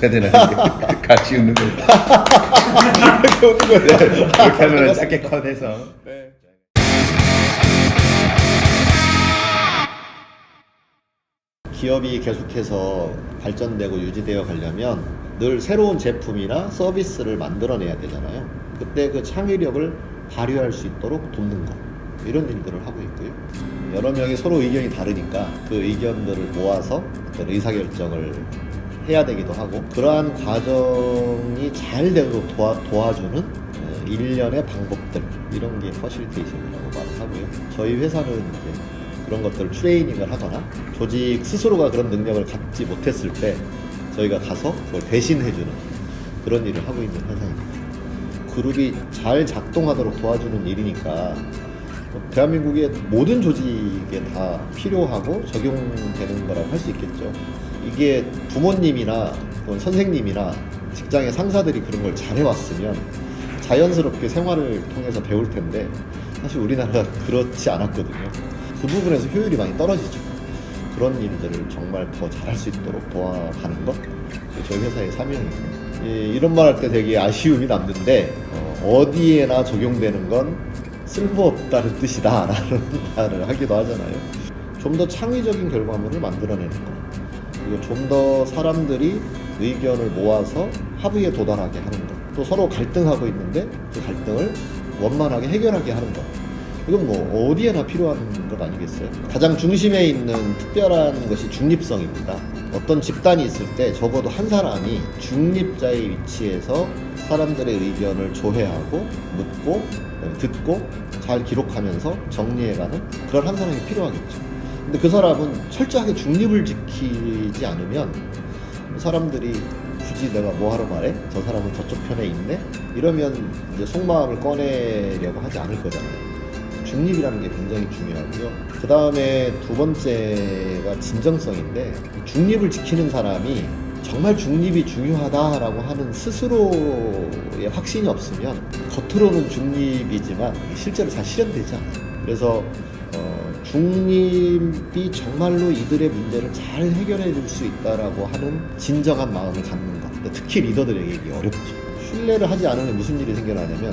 웃어야 되나 같이 웃는 거 그렇게 하면 짧게 컷해서. 기업이 계속해서 발전되고 유지되어 가려면 늘 새로운 제품이나 서비스를 만들어내야 되잖아요. 그때 그 창의력을 발휘할 수 있도록 돕는 것. 이런 일들을 하고 있고요. 여러 명이 서로 의견이 다르니까 그 의견들을 모아서 어떤 의사결정을 해야 되기도 하고 그러한 과정이 잘 되도록 도와, 도와주는 어, 일련의 방법들 이런 게 퍼실테이션이라고 말을 하고요. 저희 회사는 이제 그런 것들을 트레이닝을 하거나 조직 스스로가 그런 능력을 갖지 못했을 때 저희가 가서 그걸 대신해주는 그런 일을 하고 있는 회사입니다. 그룹이 잘 작동하도록 도와주는 일이니까 대한민국의 모든 조직에 다 필요하고 적용되는 거라고 할 수 있겠죠. 이게 부모님이나 선생님이나 직장의 상사들이 그런 걸 잘해왔으면 자연스럽게 생활을 통해서 배울 텐데 사실 우리나라가 그렇지 않았거든요. 그 부분에서 효율이 많이 떨어지죠. 그런 일들을 정말 더 잘할 수 있도록 도와가는 것 저희 회사의 사명이에요. 이- 이런 말 할 때 되게 아쉬움이 남는데 어, 디에나 적용되는 건 쓸모없다는 뜻이다라는 말을 하기도 하잖아요. 좀 더 창의적인 결과물을 만들어내는 것 그리고 좀 더 사람들이 의견을 모아서 합의에 도달하게 하는 것. 또 서로 갈등하고 있는데 그 갈등을 원만하게 해결하게 하는 것. 이건 뭐 어디에나 필요한 것 아니겠어요? 가장 중심에 있는 특별한 것이 중립성입니다. 어떤 집단이 있을 때 적어도 한 사람이 중립자의 위치에서 사람들의 의견을 조회하고 묻고 그다음에 듣고 잘 기록하면서 정리해가는 그런 한 사람이 필요하겠죠. 근데 그 사람은 철저하게 중립을 지키지 않으면 사람들이 굳이 내가 뭐 하러 말해? 저 사람은 저쪽 편에 있네? 이러면 이제 속마음을 꺼내려고 하지 않을 거잖아요. 중립이라는 게 굉장히 중요하고요. 그 다음에 두 번째가 진정성인데 중립을 지키는 사람이 정말 중립이 중요하다라고 하는 스스로의 확신이 없으면 겉으로는 중립이지만 실제로 잘 실현되지 않아요. 그래서 어, 중립이 정말로 이들의 문제를 잘 해결해 줄 수 있다라고 하는 진정한 마음을 갖는 것. 근데 특히 리더들에게 이게 어렵죠. 신뢰를 하지 않으면 무슨 일이 생겨나냐면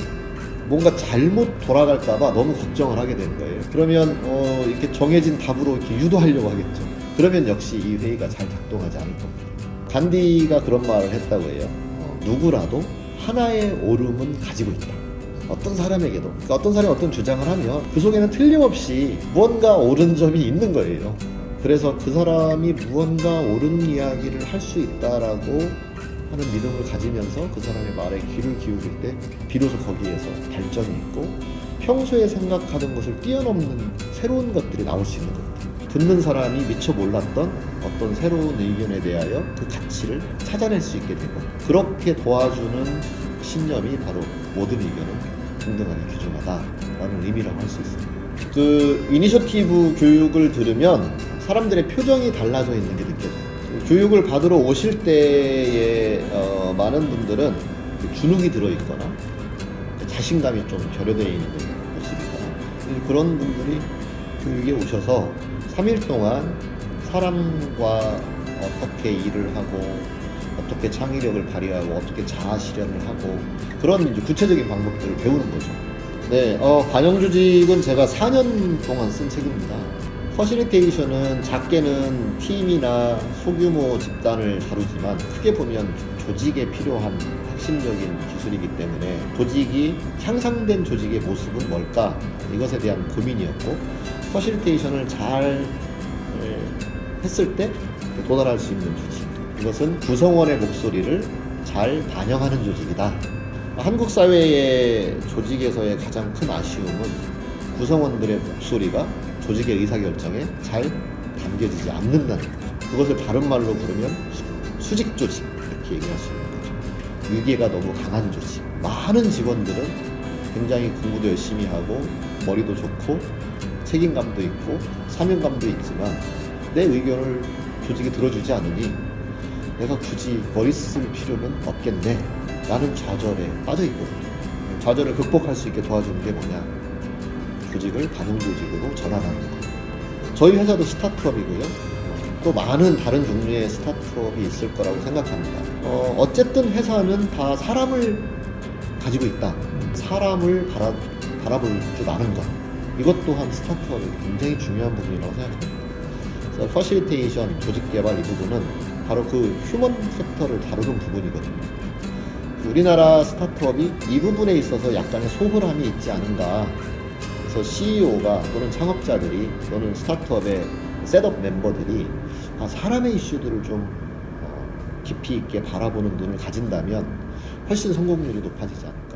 뭔가 잘못 돌아갈까봐 너무 걱정을 하게 되는 거예요. 그러면 어, 이렇게 정해진 답으로 이렇게 유도하려고 하겠죠. 그러면 역시 이 회의가 잘 작동하지 않을 겁니다. 간디가 그런 말을 했다고 해요. 어, 누구라도 하나의 오름은 가지고 있다. 어떤 사람에게도 그러니까 어떤 사람이 어떤 주장을 하면 그 속에는 틀림없이 무언가 옳은 점이 있는 거예요. 그래서 그 사람이 무언가 옳은 이야기를 할 수 있다라고 하는 믿음을 가지면서 그 사람의 말에 귀를 기울일 때 비로소 거기에서 발전이 있고 평소에 생각하던 것을 뛰어넘는 새로운 것들이 나올 수 있는 것들. 듣는 사람이 미처 몰랐던 어떤 새로운 의견에 대하여 그 가치를 찾아낼 수 있게 되고 그렇게 도와주는 신념이 바로 모든 의견은 동등하게 귀중하다라는 의미라고 할 수 있습니다. 그 이니셔티브 교육을 들으면 사람들의 표정이 달라져 있는 게 느껴져요. 교육을 받으러 오실 때에 어, 많은 분들은 그 주눅이 들어 있거나 자신감이 좀 결여되어 있는 모습이거나 그런 분들이 교육에 오셔서 3일 동안 사람과 어떻게 일을 하고 어떻게 창의력을 발휘하고 어떻게 자아 실현을 하고 그런 이제 구체적인 방법들을 배우는 거죠. 네, 어, 반영조직은 제가 4년 동안 쓴 책입니다. 퍼시리테이션은 작게는 팀이나 소규모 집단을 다루지만 크게 보면 조직에 필요한 핵심적인 기술이기 때문에 조직이 향상된 조직의 모습은 뭘까 이것에 대한 고민이었고 퍼시리테이션을 잘 에, 했을 때 도달할 수 있는 조직 이것은 구성원의 목소리를 잘 반영하는 조직이다. 한국 사회의 조직에서의 가장 큰 아쉬움은 구성원들의 목소리가 조직의 의사결정에 잘 담겨지지 않는다는 거죠. 그것을 다른 말로 부르면 수- 수직 조직 이렇게 얘기할 수 있는 거죠. 위계가 너무 강한 조직. 많은 직원들은 굉장히 공부도 열심히 하고 머리도 좋고 책임감도 있고 사명감도 있지만 내 의견을 조직이 들어주지 않으니 내가 굳이 머리 쓸 필요는 없겠네 라는 좌절에 빠져 있거든요. 좌절을 극복할 수 있게 도와주는 게 뭐냐? 조직을 반영 조직으로 거. 저희 회사도 스타트업이고요. 또 많은 다른 종류의 스타트업이 있을 거라고 생각합니다. 어, 어쨌든 회사는 다 사람을 가지고 있다. 사람을 바라, 바라볼 줄 아는 것. 이것 또한 스타트업의 굉장히 중요한 부분이라고 생각합니다. 그래서 퍼실테이션, 조직 개발 이 부분은 바로 그 휴먼 팩터를 다루는 부분이거든요. 우리나라 스타트업이 이 부분에 있어서 약간의 소홀함이 있지 않은가. 그래서 CEO가 또는 창업자들이 또는 스타트업의 셋업 멤버들이 아, 사람의 이슈들을 좀 어, 깊이 있게 바라보는 눈을 가진다면 훨씬 성공률이 높아지지 않을까.